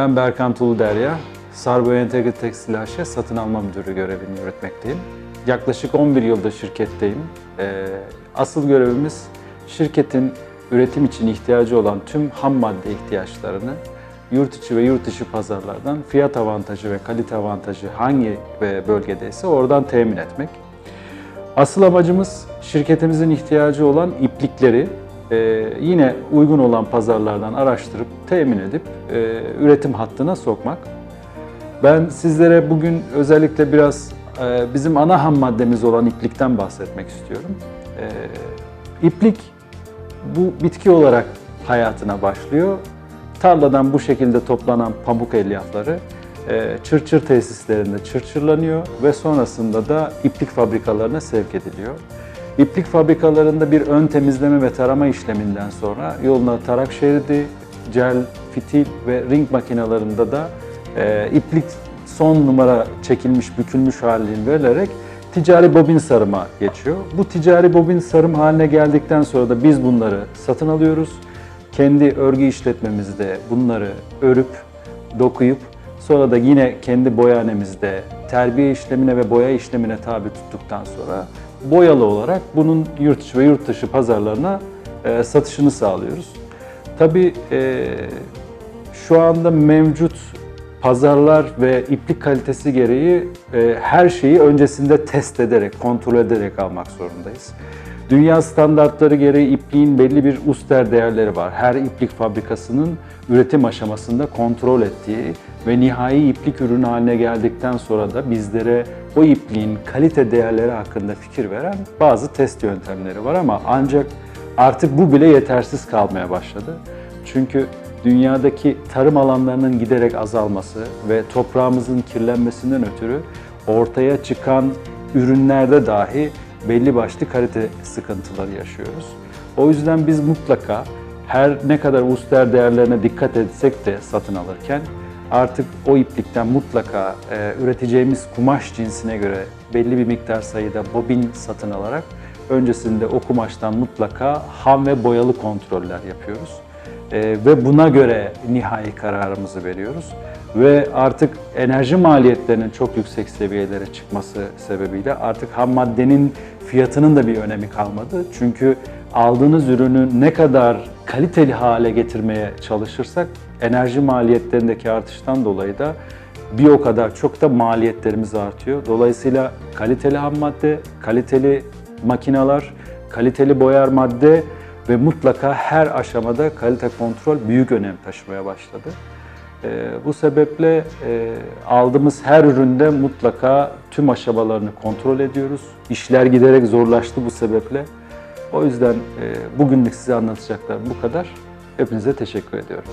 Ben Berkan Tuluderya, Sarboy Entegre Tekstil AŞ satın alma müdürü görevini yürütmekteyim. Yaklaşık 11 yıldır şirketteyim. Ee, Asıl görevimiz şirketin üretim için ihtiyacı olan tüm ham madde ihtiyaçlarını yurt içi ve yurt dışı pazarlardan fiyat avantajı ve kalite avantajı hangi e, bölgedeyse oradan temin etmek. Asıl amacımız şirketimizin ihtiyacı olan iplikleri e, yine uygun olan pazarlardan araştırıp temin edip e, üretim hattına sokmak. Ben sizlere bugün özellikle biraz e, bizim ana ham maddemiz olan iplikten bahsetmek istiyorum. E, iplik bu bitki olarak hayatına başlıyor. Tarladan bu şekilde toplanan pamuk elyafları e, çırçır tesislerinde çırçırlanıyor ve sonrasında da iplik fabrikalarına sevk ediliyor. İplik fabrikalarında bir ön temizleme ve tarama işleminden sonra yoluna tarak şeridi, gel, fitil ve ring makinalarında da e, iplik son numara çekilmiş, bükülmüş halini verilerek ticari bobin sarıma geçiyor. Bu ticari bobin sarım haline geldikten sonra da biz bunları satın alıyoruz. Kendi örgü işletmemizde bunları örüp, dokuyup sonra da yine kendi boyahanemizde terbiye işlemine ve boya işlemine tabi tuttuktan sonra boyalı olarak bunun yurt içi ve yurt dışı pazarlarına e, satışını sağlıyoruz. Tabii e, şu anda mevcut pazarlar ve iplik kalitesi gereği e, her şeyi öncesinde test ederek, kontrol ederek almak zorundayız. Dünya standartları gereği ipliğin belli bir uster değerleri var. Her iplik fabrikasının üretim aşamasında kontrol ettiği ve nihai iplik ürünü haline geldikten sonra da bizlere o ipliğin kalite değerleri hakkında fikir veren bazı test yöntemleri var ama ancak artık bu bile yetersiz kalmaya başladı. Çünkü dünyadaki tarım alanlarının giderek azalması ve toprağımızın kirlenmesinden ötürü ortaya çıkan ürünlerde dahi belli başlı kalite sıkıntıları yaşıyoruz. O yüzden biz mutlaka her ne kadar uster değerlerine dikkat etsek de satın alırken artık o iplikten mutlaka e, üreteceğimiz kumaş cinsine göre belli bir miktar sayıda bobin satın alarak öncesinde o kumaştan mutlaka ham ve boyalı kontroller yapıyoruz. E, ve buna göre nihai kararımızı veriyoruz. Ve artık enerji maliyetlerinin çok yüksek seviyelere çıkması sebebiyle artık ham maddenin fiyatının da bir önemi kalmadı. Çünkü aldığınız ürünü ne kadar kaliteli hale getirmeye çalışırsak enerji maliyetlerindeki artıştan dolayı da bir o kadar çok da maliyetlerimiz artıyor. Dolayısıyla kaliteli ham madde, kaliteli makineler, kaliteli boyar madde ve mutlaka her aşamada kalite kontrol büyük önem taşımaya başladı. Ee, bu sebeple e, aldığımız her üründe mutlaka tüm aşamalarını kontrol ediyoruz. İşler giderek zorlaştı bu sebeple. O yüzden e, bugünlük size anlatacaklarım bu kadar. Hepinize teşekkür ediyorum.